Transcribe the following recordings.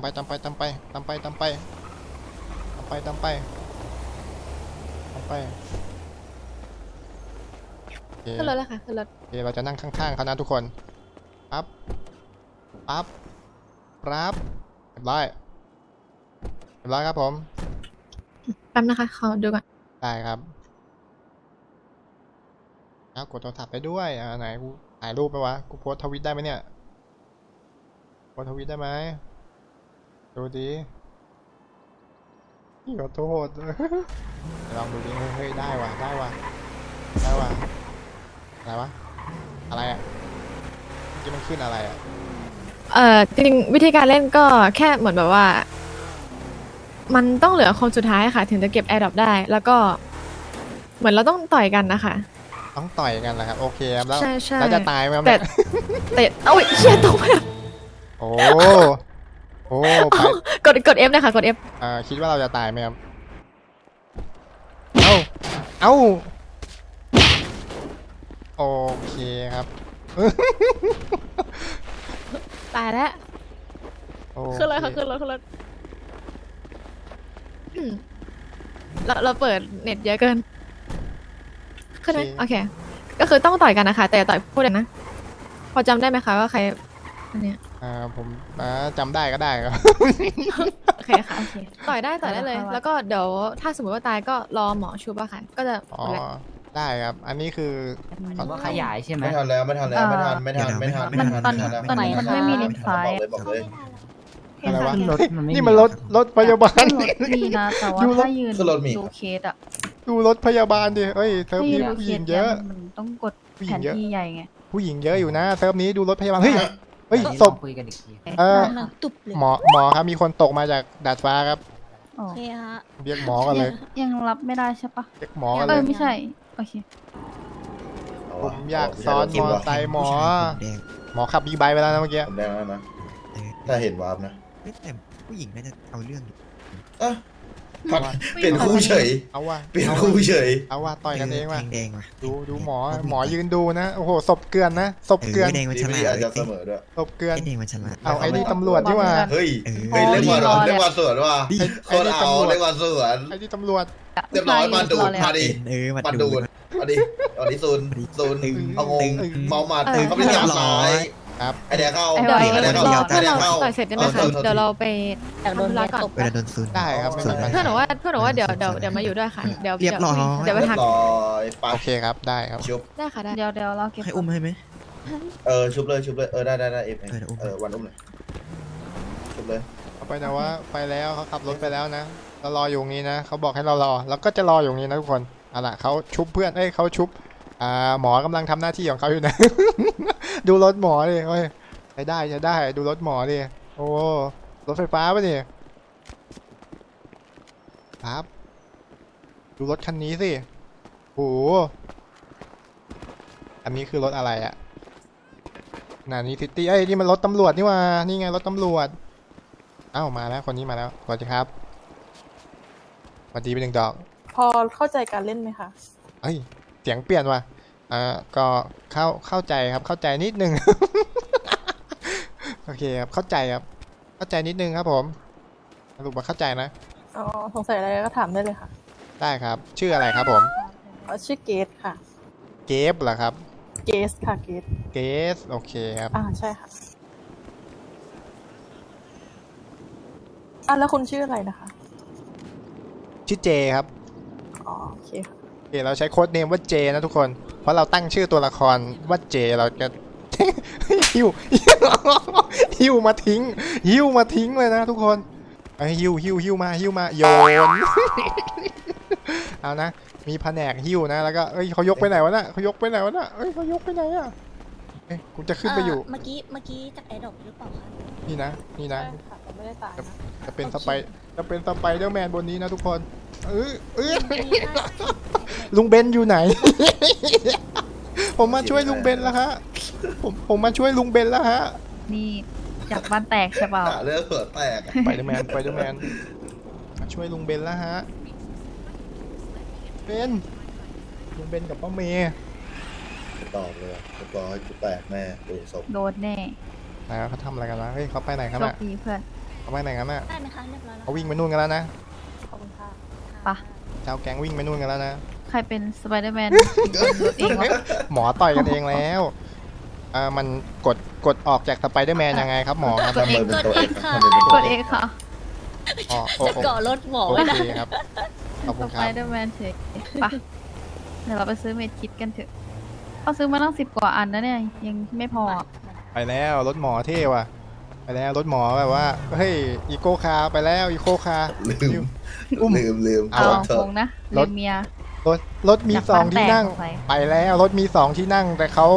ามไปตามไปตามไปตามไปตามไปตามไปตามไปตามไปโอเคขึ้นรถแล้วค่ะขึ้นรถโอเคเราจะนั่งข้างๆเขานะทุกคนปั๊บปั๊บปั๊บเรียบร้อยเรียบร้อยครับผมแป๊บนะคะเขาดูก่อนได้ครับเอากดโทรศัพท์ไปด้วยอ่าไหนกูถ่ายรูปไปวะกูโพสทวิตได้ไหมเนี่ยโพสทวิตได้ไหม ดูดิขอโทษลองดูดิเฮ้ยได้ว่ะได้ว่ะได้ว่ะอะไรวะอะไรอะเมื่อกี้มันขึ้นอะไรอะเอ่อจริงๆวิธีการเล่นก็แค่เหมือนแบบว่า มันต้องเหลือคนสุดท้ายค่ะ ถึงจะเก็บแอร์ดรอปได้ แล้วก็ เหมือนเราต้องต่อยกันนะคะ ต้องต่อยกันเหรอครับโอเคครับแล้วใช่ใช่ แล้วจะตายไหมครับแต่เนี่ยแต่เอ้ยเชี่ยตกไปแล้ว โอ้ โอ้ไปกดกด F เลยค่ะกด F อ่าคิดว่าเราจะตายไหมครับ เอ้า เอ้า โอเคครับ ตายแล้วโอขึ้นเลยค่ะขึ้นรถขึ้นรถอืมเราเราเปิดเน็ตเยอะเกิน ขึ้นไหมโอเค ก็คือต้องต่อยกันนะคะ แต่ต่อยพูดเลยนะ พอจำได้ไหมคะว่าใครอันเนี้ย อ่าผมอ่าจำได้ก็ได้ครับ โอเคค่ะโอเค ต่อยได้ต่อยได้เลยแล้วก็เดี๋ยวถ้าสมมติว่าตายก็รอหมอชุบอะค่ะ ก็จะอ๋อหมดแล้วได้ครับ อันนี้คือผมว่าขยายใช่ไหม ไม่ทันแล้วไม่ทันแล้วไม่ทันไม่ทันไม่ทันมันไม่ทันตอนไม่ทันแล้วตอนนี้มันไม่มีเลนส์ซ้ายบอกเลยบอกเลยอะไรวะ รถมันไม่มีนี่มันรถรถพยาบาลรถมีนะแต่ว่าดูรถ ถ้ายืนขึ้นรถมี ดูเคสอะดูรถพยาบาลดิเอ้ยเซิร์ฟถ้ายืนี้นดูผู้เคหญิสงเยเยอะอะมันต้องกดผู้หญิแผงนเยอะ ที่ใหญ่ไงผู้หญิงเยอะอยู่นะเซิร์ฟนี้ดูรถพยาบาล เฮ้ย เฮ้ยอันนี้ศพลองคุยกันอีกทีเออหนังตุบเลยหมอหมอครับมีคนตกมาจากดาดฟ้าครับอ๋อโอเคฮะเรียกหมอกันเลยยังรับไม่ได้ใช่ปะเรียกหมอกันเอเลอยไม่ใช่ โอเคเผมอยากซ้อนมอไซค์หมอ หมอขับบิ๊กไบค์ไปแล้วนะเมื่อกี้ผมแดงแล้วนะ ถ้าเห็นวาร์ปนะเฮ้ยแต่ผู้หญิงน่าจะเอาเรื่องอยู่อะ พัดเปลี่ยนคู่เฉย เอาว่ะเปลี่ยนคู่เฉย เอาว่ะต่อยกันเองว่ะ แทงแดงว่ะดูดูหมอหมอยืนดูนะ โอ้โหศพเกลือนนะศพเออเกลือนแดงมันดีฉไม่ลาดีดอาจจะเสมอด้วย ศพเกลือนไอ้แดงมันฉลาด เอาไอ้นี่ตำรวจนี่ว่า เฮ้ยเออเฮ้ยเล่นวันรอเลยเล่นวันสวนว่ะไอ้โคไอ้ตรนี่เอาตำรวจเล่นวันสวนไอ้นี่ตำรวจเรียบร้อยมาดูดมาดิเออมามาดูดูดดมาดิเอาดิซูนซูนตึงเอางตึงงเมาหมัดเออเขาไม่ได้เรียจับบร้ซ้าอยย ครับไอเดียเข้าไอ้ไอเดี๋ยวเดียรเข้าอไอเดียเข้าต่อยเสร็จได้ไหมคะออโทษโทษเดี๋ยวเราไปอยากโดนทำธุระก่อนตบเวลาโดนซุนได้ครับไม่มีปัญหาเพื่อนหนูว่าเพื่อนหนูว่าเดี๋ยวเดี๋ยวเดี๋ยวมาอยู่ด้วยค่ะเดี๋ยวเรียบร้อยเดี๋ยวไปเรียทักบร้อยไปโอเคครับได้ครับชุบได้ค่ะได้เดี๋ยวเดี๋ยวเราเก็บให้อุ้มให้ไหมเออชุบเลยชุบเลยเออได้ได้ได้เอฟเออเดี๋ยวอุ้มเออวันอุ้มเลยชุบเลยเอาไปนะว่าไปแล้วเขาขับรถไปแล้วนะเรารออยู่ตรงนี้นะเขาบอกให้เรารอเราก็จะรออยู่ตรงนี้นะทุกคนเอาล่ะเขาชุบเพื่อนเอ้ยเขาชุบ อ่าหมอกำลังทำหน้าที่ของเขาอยู่นะ ดูรถหมอดิเฮ้ยใช้ได้ใช้ได้ ดูรถหมอดิโอ้รถไฟฟ้าปะเนี่ยครับ ดูรถคันนี้สิโอ้โหอันนี้คือรถอะไรอะนานี้ซิตี้เอ้ยนี่มันรถตำรวจนี่หว่านี่ไงรถตำรวจเอ้ามาแล้วคนนี้มาแล้วสวัสดีครับสวัสดีเป็นหนึ่งดอก พอเข้าใจการเล่นไหมคะเอ้ย เสียงเปลี่ยนว่ะอ่าก็เข้าเข้าใจครับเข้าใจนิดนึง โอเคครับเข้าใจครับ เข้าใจนิดนึงครับผมสรุปว่าเข้าใจนะอ๋อสงสัยอะไรก็ถามได้เลยค่ะได้ครับ ชื่ออะไรครับผมเอ่อชื่อเกตค่ะ เกฟเหรอครับ เกสค่ะเกตเกสโอเคครับอ่าใช่ค่ะอะแล้วคุณชื่ออะไรนะคะ ชื่อเจครับอ๋อโอเคค่ะโอ เคเราใช้โค้ดเนมว่าเจนะทุกคน เพราะเราตั้งชื่อตัวละครว่าเจเราจะหิวหิวมาทิ้งหิวมาทิ้งเลยนะทุกคนไอ้ยหิวหิวหิวมาหิวมาโยนเอานะมีแผนกหิวนะแล้วก็เอ้ยเขายกไปไหนวะน่ะเขายกไปไหนวะน่ะเอ้ยเขายกไปไหนอะเอ้ยกูจะขึ้นไปอยู่เมื่อกี้เมื่อกี้จากแอร์ดรอปหรือเปล่าคะนี่นะนี่นะใช่ค่ะแต่ ไม่ได้ตายนะจะเป็นสไปจะเป็นสไปเดอร์แมนบนนี้นะทุกคนเออเออลุงเบนอยู่ไหน ผมมาช่วยลุงเบนแล้วฮะผมผมมาช่วยลุงเบนแล้วฮะ นี่จากบ้านแตกใช่เปล่าหาเรื่องเผื่อแตกไปเดอร์แมนไปเดอร์แมนมาช่วยลุงเบนแล้วฮะเบนลุงเบนกับป้าเมย์ตอบเลยเรียบร้อยกูแตกแน่ดูศพโดนแน่นะเขาทำอะไรกันวะเฮ้ยเขาไปไหนกันโชคอะดีเพื่อน โอเขาไม่ไหนงั้นน่ะได้ไหมคะเรียบร้อยแล้วเขาวิ่งไปนู่นกันแล้วนะขอบคุณค่ะปะชาวแก๊งวิ่งไปนู่นกันแล้วนะใครเป็นสไปเดอร์แมนเองวะหมอต่อยกันเองแล้วเอ่ามันกดกดออกจากสไปเดอร์แมนยังไงครับหมอครับ กดเองทำไมกดเป็นตัวเองค่ะทำไมเป็นตัวกดเองค่ะอ๋อโอจะโอเกาะรถหมอโอไว้นะ เคครับขอบสคุณคไปรับเดอร์แมนเฉยปะเดี๋ยวเราไปซื้อเมดคิดกันเถอะเขาซื้อมาตั้งสิบกว่าอันนะเนี่ยยังไม่พออะไปแล้วรถหมอเท่ว่ะไป แล้วรถหมอแบบว่าเฮ้ยอีโก้คาร์ไปแล้วอีโก้คาร์ลืมอุ้มลืมลืมเอาโทเอาษโทคษงนะรเรีถยนเมียรถรถมีจากสองบ้านที่แตกนั่งสงสัยไปแล้วรถมีสองที่นั่งแต่เขา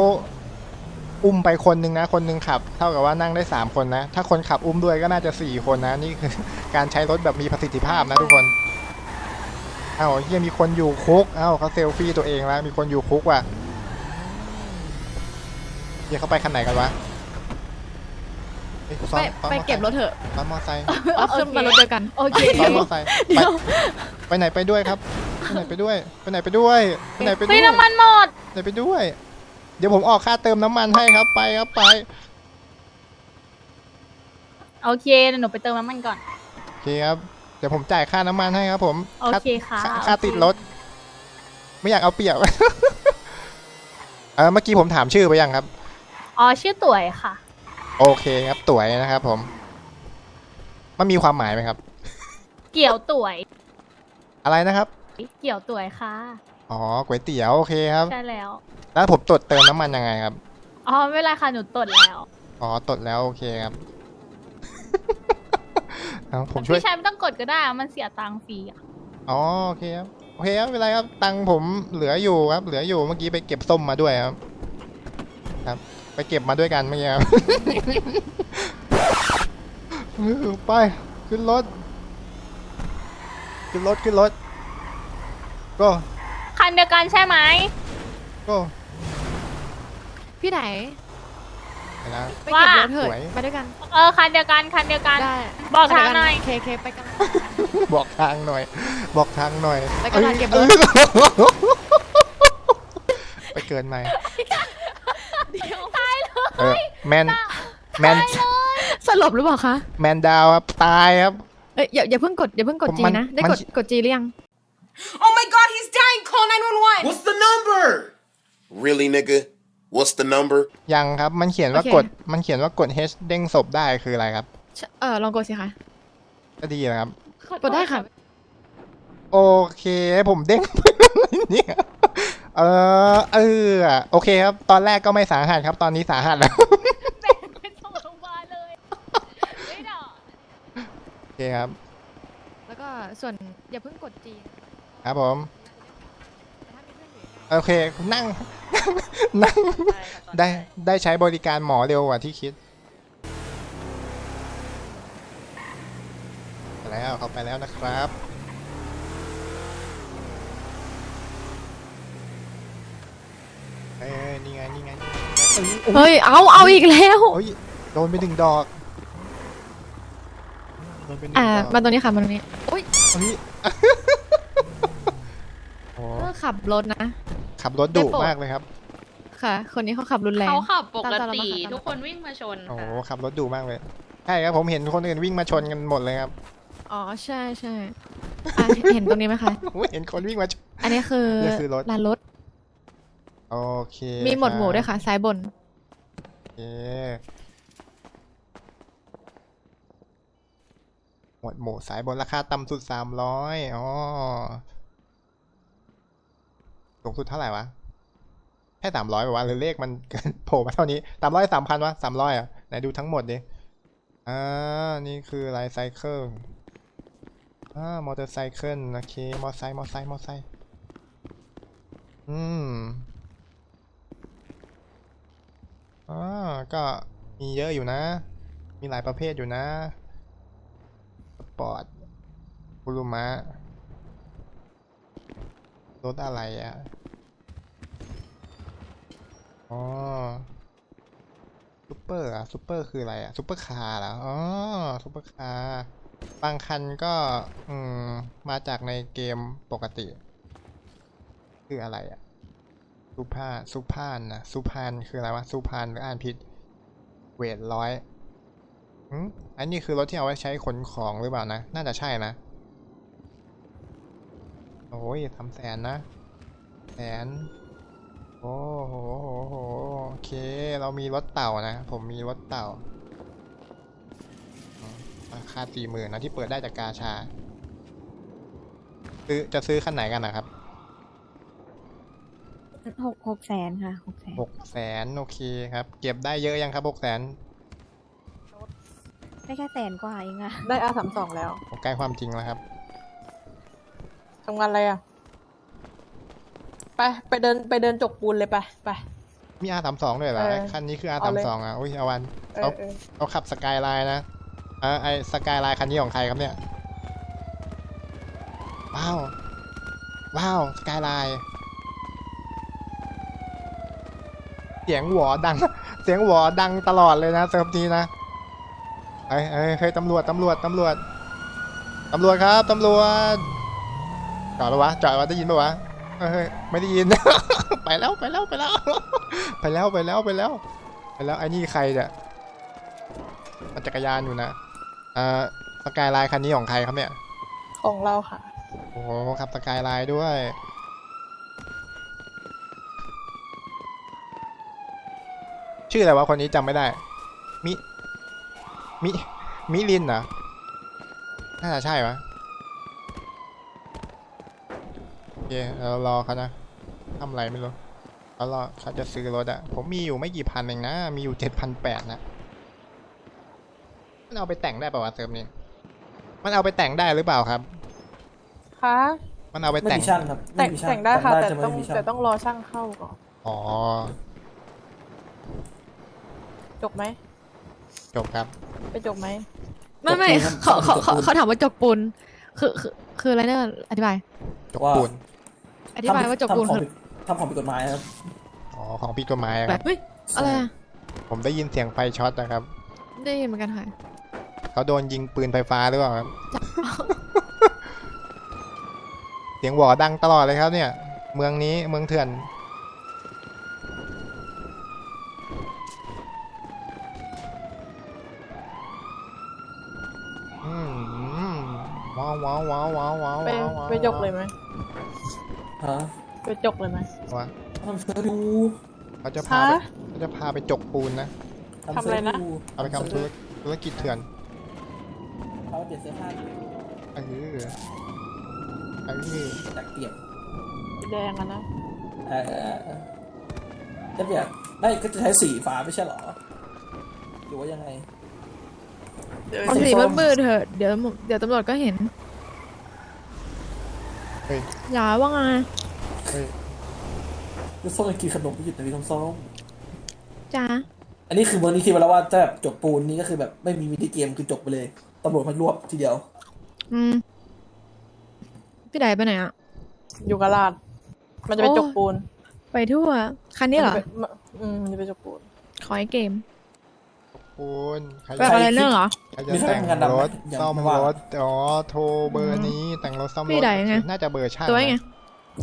อุ้มไปคนหนึ่งนะ คนหนึ่งขับ เท่ากับว่านั่งได้สามคนนะ ถ้าคนขับอุ้มด้วยก็น่าจะสี่คนนะ นี่คือ การใช้รถแบบมีประสิทธิภาพนะทุกคนเอ้าเฮียมีคนอยู่คุกเอ้าเขาเซลฟี่ตัวเองแล้วมีคนอยู่คุกว่ะเฮียเขาไปคันไหนกันวะ เอ้ยซ้อไปนซ้อนไปมอเก็บรถเถอะซ้อนมอไซค์เอาขึ้นมารถเดียวกัน โอเค ซ้อนมอไซค์ไปไปไหนไปด้วยครับ ไปไหนไปด้วย ไปไหนไปด้วย ไปไหนไปด้วยน้ำมันหมดไหนไปด้วย เดี๋ยวผมออกค่าเติมน้ำมันให้ครับ ไปครับไป โอเคเดี๋ยวหนูไปเติมน้ำมันก่อน โอเคครับ เดี๋ยวผมจ่ายค่าน้ำมันให้ครับผมโอเคค่ะค่าค่าติดรถ ไม่อยากเอาเปรียบ เออเมื่อกี้ผมถามชื่อไปยังครับ อ๋อชื่อตุ๋ยค่ะ โอเคครับตั๋วยนะครับผม มันมีความหมายไหมครับ เกี่ยวตุ๋ยอะไรนะครับ เกี่ยวตุ๋ยค่ะ อ๋อก๋วยเตี๋ยวโอเคครับ ใช่แล้ว แล้วผมตดเติมน้ำมันยังไงครับ อ๋อไม่เป็นไรค่ะหนูตดแล้วอ๋อตดแล้วโอเคครับ เอาผมช่วย พี่ชายไม่ต้องกดก็ได้อะมันเสียตังค์ฟรีอะอ๋อโอเคครับโอเคครับไม่เป็นไรครับตังค์ผมเหลืออยู่ครับ เหลืออยู่เมื่อกี้ไปเก็บส้มมาด้วยครับ ครับ ไปเก็บมาด้วยกันเมื่อกี้ครับอื้อไป ขึ้นรถ ขึ้นรถ ขึ้นรถ ก็คันเดียวกันใช่ไหมก็พี่ไหนไปแล้วไปเก็บรถเถสอะวยไปด้วยกันเออคันเดียวกันคันเดียวกัน ได้บอกทางหน่อย เคเคไปกัน บอกทางหน่อย บอกทางหน่อยไปกระดานเก็บรถ อ้ยไปเกินไหมตายเลย เออแมนแมนสลบหรือเปล่าคะแมนดาวครับตายครับ เอ้ยอย่าอย่าเพิ่งกดอย่าเพิ่งกดผมจีมันนะ ได้มันกดกดจีหรือยัง Oh my god, he's dying! Call 911! What's the number? Really, nigga? What's the number? ยังครับมันเขียนว่าโอเคกดมันเขียนว่ากด H เด้งศพได้คืออะไรครับ เออลองกดสิคะก็ดีนะครับ กดได้ค่ะ โอเคผมเด้งเนี่ยเออเออโอเคครับ ตอนแรกก็ไม่สาหัสครับ ตอนนี้สาหัสแล้วแบ่งเป็นสองโรงพยาบาลเลยไม่ดอกโอเคครับ แล้วก็ส่วนอย่าเพิ่งกดจีครับผมโอเคนั่งนั่ง ได้ได้ใช้บริการหมอเร็วกว่าที่คิด ไปแล้วเขาไปแล้วนะครับ เอ้ยนี่ไง นี่ไงนี่ไง เอ้ยโอ้ยเฮ้ย เอา เอาอีกแล้ว โอ้ยโดนไปหนึ่งดอกโดนไปหนึ่งอ่า ดอกมาตรงนี้ค่ะ มาตรงนี้อุ้ยเฮ้ยโอ้เลิกขับรถนะ ขับรถดุมากเลยครับค่ะ คนนี้เขาขับรุนแรง เขาขับปกตามๆเราติมาค่ะ ทุกคนวิ่งมาชนโอ้โหค่ะขับรถดุมากเลยใช่ครับผมเห็นคนอื่นวิ่งมาชนกันหมดเลยครับอ๋อ ใช่ใช่อะ เห็นตรงนี้ไหมคะ ผมเห็นคนวิ่งมาชน อันนี้คือนี่คือรถ ลานรถ โอเคมีหมวดหมู่ด้วยรับค่ะซ้ายบน โอเคหมวดหมู่สายบนราคาต่ำสุดสามร้อยอ๋อสูงสุดเท่าไหร่วะแค่สามร้อยป่าวะหรือเลขมันเกินโผล่มาเท่านี้สามร้อยสามพันวะสามร้อยอะไหนดูทั้งหมดดิอ่านี่คือไลฟ์ไซเคิลอ่ามอเตอร์ไซเคิลโอเคมอไซค์มอไซค์มอไซค์อืม อ่าก็มีเยอะอยู่นะ มีหลายประเภทอยู่นะ สปอร์ตบุรุมะรถอะไรอะ อ๋อซูเปอร์อะซูเปอร์คืออะไรอะซูเปอร์คาร์เหรอ อ๋อซูเปอร์คาร์บางคันก็อืมมาจากในเกมปกติ คืออะไรอะ สุภาสุพานนะสุพานคืออะไรวะสุพานหรืออ่านผิด เวทร้อยอืมอันนี้คือรถที่เอาไว้ใช้ขนของหรือเปล่านะ น่าจะใช่นะ โอ้ยทำแสนนะ แสน โอ้โหโหโหโอเค เรามีรถเต่านะ ผมมีรถเต่า ราคาสี่หมื่นนะที่เปิดได้จากกาชา ซื้อจะซื้อคันไหนกันนะครับ หกหกแสนค่ะหกแสนหกแสนโอเคครับ เก็บได้เยอะยังครับหกแสนได้แค่แสนกว่าเองอะได้อาสามสองแล้วใกล้ความจริงแล้วครับทำงานอะไรอะ ไปไปเดินไปเดินจกปูนเลยไปไป มี R สามสองด้วยเหรอเออไอ้คันนี้คือ R เอาสามเลย สองอะอุ้ยเอาวันเอเขาอเออเขาขับสกายไลน์นะเออไอสกายไลน์คันนี้ของใครครับเนี่ยว้าวว้าวสกายไลน์ เสียงหวอดัง เสียงหวอดังตลอดเลยนะเซิร์ฟนี้นะเอ้ยเอ้ยเฮ้ยตำรวจตำรวจตำรวจตำรวจครับตำรวจจอดปะวะจอดปะได้ยินปะวะเอ้ยเฮ้ยไม่ได้ยิน ไปแล้วไปแล้วไปแล้ว ไปแล้วไปแล้วไปแล้วไปแล้วไอ้นี่ใครเนี่ยมันจักรยานอยู่นะเอ่อสกายไลน์คันนี้ของใครครับเนี่ย ของเราค่ะ โอ้โหขับสกายไลน์ด้วย ชื่ออะไรวะคนนี้จำไม่ได้ มิ มิ มิลินเหรอ น่าจะใช่ปะโอเคเรารอเขานะทำอะไรไม่รู้เขารอเขาจะซื้อรถอะผมมีอยู่ไม่กี่พันเองนะ มีอยู่เจ็ดพันแปดนะ มันเอาไปแต่งได้ป่าวะเซิร์ฟนี้ มันเอาไปแต่งได้หรือเปล่าครับ คะ มันเอาไปแต่งแต่งแต่งได้ค่ะ แต่ต้องแต่ต้องรอช่างเข้าก่อน อ๋อ จกไหมจบครับ ไปจกไหมไม่ไม่เขาเขาเขาเขาถามว่าจกปูนคือคือคืออะไรเนี่ยอธิบาย จกปูน อธิบายว่าจกปูนคือทำของผิดกฎหมายครับ อ๋อ ของพี่กฎหมายอะแบครับบเฮ้ยอะไรอะผมได้ยินเสียงไฟช็อตนะครับ ได้ยินเหมือนกันค่ะเขาโดนยิงปืนไฟฟ้าหรือเปล่าครับ เสียงหวอดังตลอดเลยครับเนี่ย เมืองนี้เมืองเถื่อน อืมอืม ว้าวว้าวว้าวว้าวาไปว้าวว้าวไปจกเลยไหมฮะไปจกเลยไหมว้าวทำเซิร์ฟดูเขาจะพาฮะ ไปเขาจะพาไปจกปูนนะทำอะไรนะ เอาไปทำธุรธุรกิจเถื่อนเขาเปลี่ยนเสื้อผ้าเออเออจากเปลี่ยนสีแดงอะนะเออจะเปลี่ยนไม่ก็จะใช้สีฟ้าไม่ใช่เหรอหรือว่ายังไงเอาสีมืดๆเถอะเดี๋ยวเดี๋ยวตำรวจก็เห็น เฮ้ยอย่าว่าไงเฮ้ยแล้วส้มยังกินขนมไม่หยุดนะพี่ส้มจ้าอันนี้คือเมืองนี้คิดมาแล้วว่าถ้าแบบจบปูนนี่ก็คือแบบไม่มีมินิเกมคือจบไปเลยตำรวจมารวบทีเดียว อืมพี่ไดไปไหนอะอยู่กบลาด มันจะไปโอ้จกปูน ไปทั่ว คันนี้เหรอ มัจะไปอืมมันจะไปจกปูน ขอไอ้เกม ปูนใครแบบอะไรเรื่องเหรอ ใครจะแต่งรถซ่อมรถอ๋อโทรเบอร์นี้แต่งรถซ่อมรพี่ถใดไง น่าจะเบอร์ช่างตัวไงนะ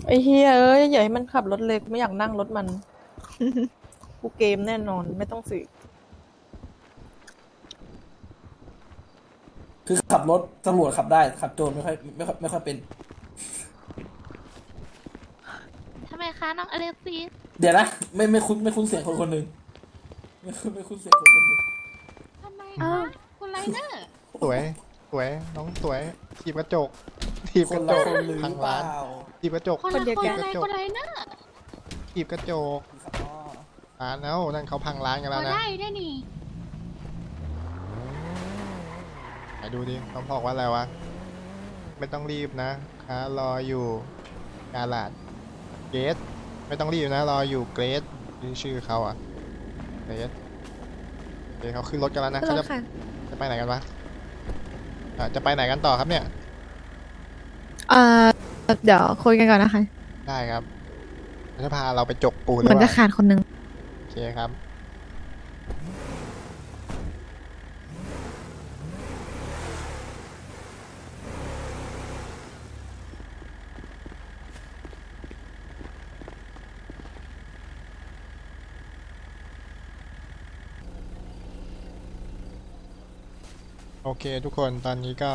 ไอ้เฮียเอ้ยอย่าให้มันขับรถเล็กไม่อยากนั่งรถมัน กูเกมแน่นอนไม่ต้องสืบคือขับรถตำรวจขับได้ ขับโจรไม่ค่อยไม่ค่อยไม่ค่อยเป็น ทำไมคะน้องอเล็กซี เดี๋ยวนะ ไม่ไม่คุ้นไม่คุ้นเสียงคนคนหนึ่งไม่คุ้นไม่คุ้นเสียงคนคนหนึ่ง ทำไมอ้าคะวคุณไลเนอร์สวย สวย น้องสวยถีบกระจกถีบคกนระจละกคนหรือพังเปร้าล่านถีบกระจก คนคนละเดียวคนกัน อะไรคุณไลเนอร์ถีบกระจกครับอ๋อร้านเอ้านั่นเขาพังร้านกันพแล้อวนะได้ได้นี่ไหนดูดิเขาบอกว่าอะไรวะ ไม่ต้องรีบนะค้ารออยู่กาลาดเกรดไม่ต้องรีบนะ รออยู่เกรดนี่ชื่อเขาอะเกรด โอเคเขาขึ้นรถกันแล้วนะขึ้นเขารจะถค่ะจะไปไหนกันวะอะจะไปไหนกันต่อครับเนี่ย เอ่อเดี๋ยวคุยกันก่อนนะคะได้ครับเขาจะพาเราไปจกปูนเหมือนหรืจะอเปล่าขาดคนหนึ่งโอเคครับ เคทุกคนตอนนี้ก็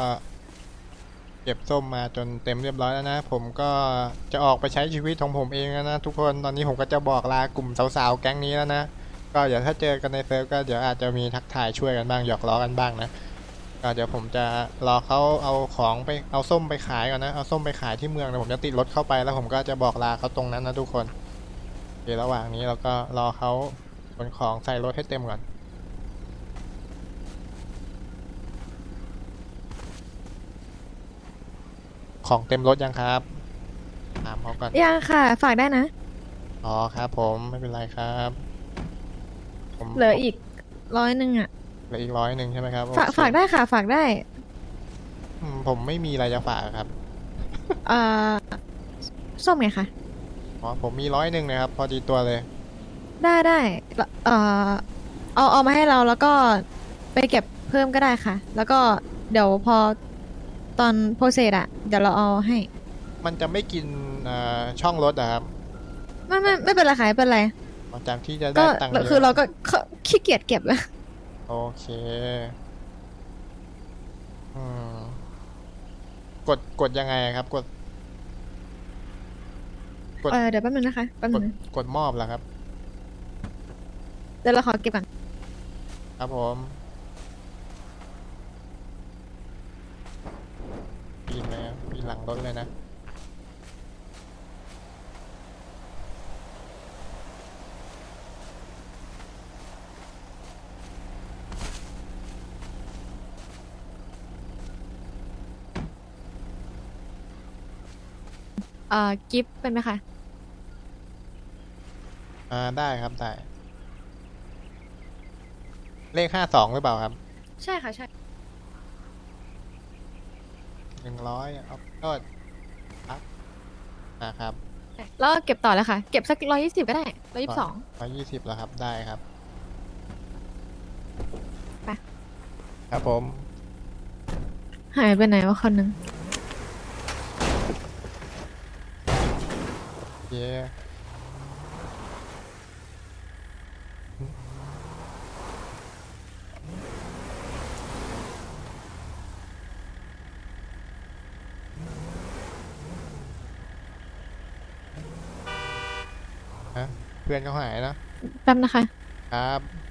เก็บส้มมาจนเต็มเรียบร้อยแล้วนะ ผมก็จะออกไปใช้ชีวิตของผมเองแล้วนะ ทุกคนตอนนี้ผมก็จะบอกลากลุ่มสาวๆแก๊งนี้แล้วนะ ก็เดี๋ยวถ้าเจอกันในเซิร์ฟก็เดี๋ยวอาจจะมีทักทายช่วยกันบ้างหยอกล้อกันบ้างนะก็เดี๋ยวผมจะรอเขาเอาของไปเอาส้มไปขายก่อนนะเอาส้มไปขายที่เมืองนะผมจะติดรถเข้าไปแล้วผมก็จะบอกลาเขาตรงนั้นนะทุกคนโอเคระหว่างนี้เราก็รอเขาขนของใส่รถให้เต็มก่อน ของเต็มรถยังครับ ถามเขาก่อน ยังค่ะ ฝากได้นะ อ๋อครับผมไม่เป็นไรครับ ผมเหลืออีกร้อยหนึ่งอะ เหลืออีกร้อยหนึ่งใช่ไหมครับฝากโอเคฝากได้ค่ะ ฝากได้อืมผมไม่มีอะไรจะฝากครับ เอ่อส้มไงคะอ๋อผมมีร้อยหนึ่งนะครับ พอดีตัวเลย ได้ได้เอ่อเอาเอามาให้เราแล้วก็ไปเก็บเพิ่มก็ได้ค่ะ แล้วก็เดี๋ยวพอ ตอนโปรเซสอะเดี๋ยวเราเอาให้ มันจะไม่กินเอ่อช่องรถอะครับไม่ไม่ไม่เป็นไรค่ะไม่เป็นไรหลังจากที่จะได้ก็ตังค์ยะคือเราก็เขาขี้เกียจเก็บอะโอเคอืมกดกดยังไงครับ กด กด เออเดี๋ยวแป๊บนึงนะคะแป๊บกนึดงนะกดมอบแล้วครับ เดี๋ยวเราขอเก็บก่อนครับผมปีนเลยครับปีน หลังรถเลยนะ เอ่อกิฟต์เป็นไหมคะ อ่าได้ครับได้ เลขห้าสองหรือเปล่าครับ ใช่ค่ะ ใช่ หนึ่ง ร้อยเอาโทษครับนะครับแล้วก็เก็บต่อเลยค่ะ เก็บสักร้อยยี่สิบก็ได้ร้อยยี่สิบสอง ร้อยยี่สิบแล้วครับได้ครับไป ครับผม หายไปไหนวะคนหนึ่งเย้ฮะ เพื่อนเขาหายนะ แป๊บนะคะ ครับ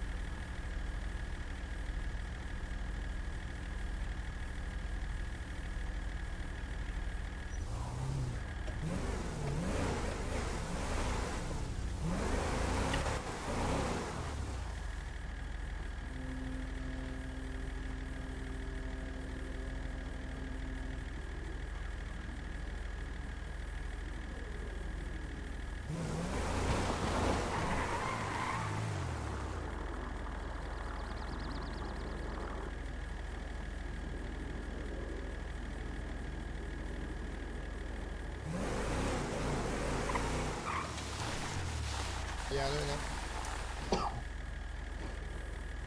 กียร์ด้วยนะ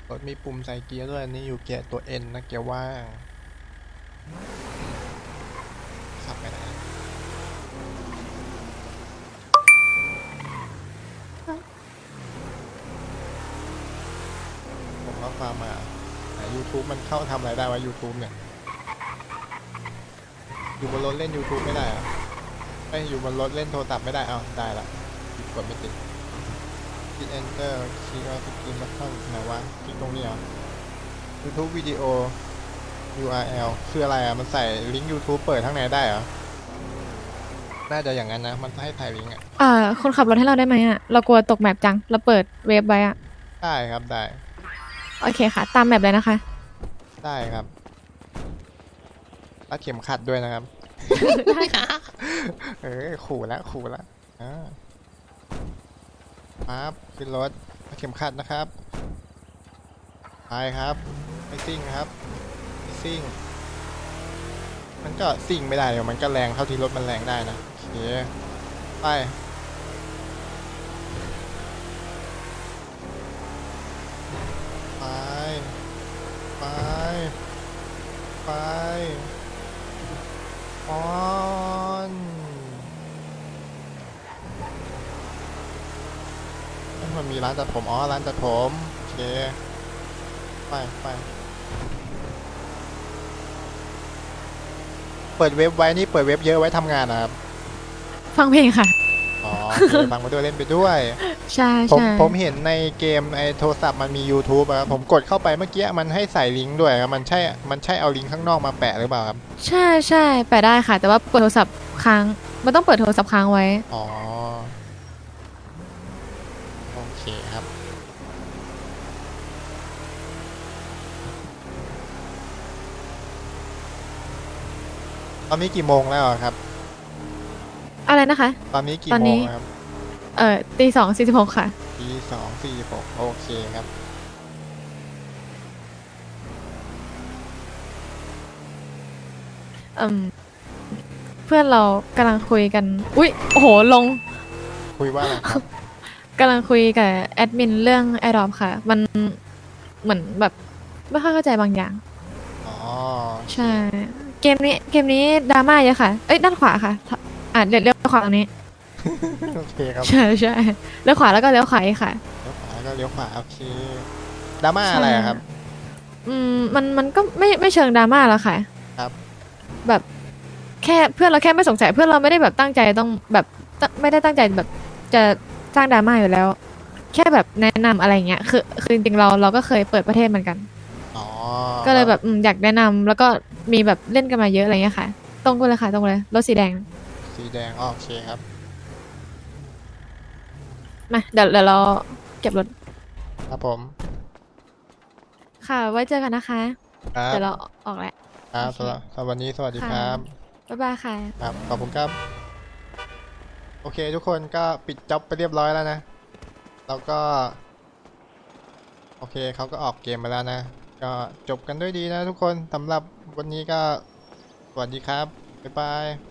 รถมีปุ่มใส่เกียร์ด้วยนนี้อยู่เกียร์ตัว N นะเกียร์ว่างขับไปไหนผมเข้าฟามมาหน YouTube มันเข้าทำอะไรได้วะ YouTube เนี่ย อยู่บนรถเล่น YouTube ไม่ได้เหรอะไออยู่บนรถเล่นโทรศัพท์ไม่ได้ เอาได้ละกดไม่ติด คลิก enter คลิกว่าสกรีนบัตทอนไหนวะคลิกตรงนี้เหรอ YouTube วิดีโอ URL คืออะไรอะ มันใส่ลิงก์ YouTube เปิดข้างในได้เหรอ น่าจะอย่างนั้นนะ มันให้ถ่ายลิงก์อะเอ่อคนขับรถให้เราได้ไหมอะ เรากลัวตกแมปจัง เราเปิดเว็บไว้อะ ได้ครับ ได้ โอเคค่ะ ตามแมปเลยนะคะ ได้ครับรัดเข็มขัดด้วยนะครับได้ค่ะเออขู่แล้วขู่แล้วอ่า ครับ ขึ้นรถเข็มขัดนะครับไปครับ ไม่ซิ่งครับไม่ซิ่ง มันก็ซิ่งไม่ได้เดี๋ยวมันก็แรงเท่าที่รถมันแรงได้นะโอเคไปไปไปไปออนเอ้ย มันมีร้านตัดผมอ๋อร้านตัดผมโอเคไปไปเปิดเว็บไว้นี่เปิดเว็บเยอะไว้ทำงานนะครับฟังเพลงค่ะ อ๋อโอเค ฟังไปด้วยเล่นไปด้วย ใช่ผมใช่ผมเห็นในเกมไอโทรศัพท์มันมี YouTube อะครับผมกดเข้าไปเมื่อกี้มันให้ใส่ลิงก์ด้วยครับมันใช่มันใช่เอาลิงก์ข้างนอกมาแปะหรือเปล่าครับ ใช่ใช่แปะได้ค่ะ แต่ว่าเปิดโทรศัพท์ค้าง มันต้องเปิดโทรศัพท์ค้างไว้ อ๋อโอเคครับ ตอนนี้กี่โมงแล้วอะครับ อะไรนะคะ ตอนนี้กี่ตอนโมนี้งแล้วครับเอ่อตีสองสี่สิบหกค่ะทีสองสี่หกโอเคครับอืมเพื่อนเรากำลังคุยกัน อุ๊ย โอ้โห ลงคุยว่าอะไรครับ กำลังคุยกับแอดมินเรื่องไอรอมค่ะ มันเหมือนแบบ ไม่ค่อยเข้าใจบางอย่าง อ๋อ ใช่ เกมนี้เกมนี้ดราม่าเยอะค่ะ เอ้ยด้านขวาค่ะ อะเลี้ยวเลี้ยวขวาตรงนี้ โอเคครับใช่ใช่เลี้ยวขวาแล้วก็เลี้ยวขวาอีกค่ะ เลี้ยวขวาก็เลี้ยวขวาโอเคดราม่าอะไรอะครับ อืมมันมันก็ไม่ไม่เชิงดราม่าแล้วค่ะครับ แบบแค่เพื่อนเราแค่ไม่สงสัยเพื่อนเราไม่ได้แบบตั้งใจต้องแบบตไม่ได้ตั้งใจแบบจะสร้างดราม่าอยู่แล้ว แค่แบบแนะนำอะไรเงี้ยคือคือจริงๆเราเราก็เคยเปิดประเทศเหมือนกันอ๋อ ก็เลยแบบอืมอยากแนะนำแล้วก็มีแบบเล่นกันมาเยอะอะไรเงี้ยค่ะ ตรงกันเลยค่ะตรงเลยรถสีแดง สีแดงอ๋อโอเคครับมาเดี๋ยวเดี๋ยวเราเก็บรถครับผม ค่ะไว้เจอกันนะคะครับเดี๋ยวเราออกแล้วครับโอเคสำหรับสำหรับวันนี้สวัสดีครับบ๊ายบายค่ะครับขอบคุณครับ โอเคทุกคนก็ปิดจ็อบไปเรียบร้อยแล้วนะ แล้วก็ โอเคเขาก็ออกเกมมาแล้วนะ ก็จบกันด้วยดีนะทุกคนสำหรับวันนี้ก็สวัสดีครับ บ๊ายบาย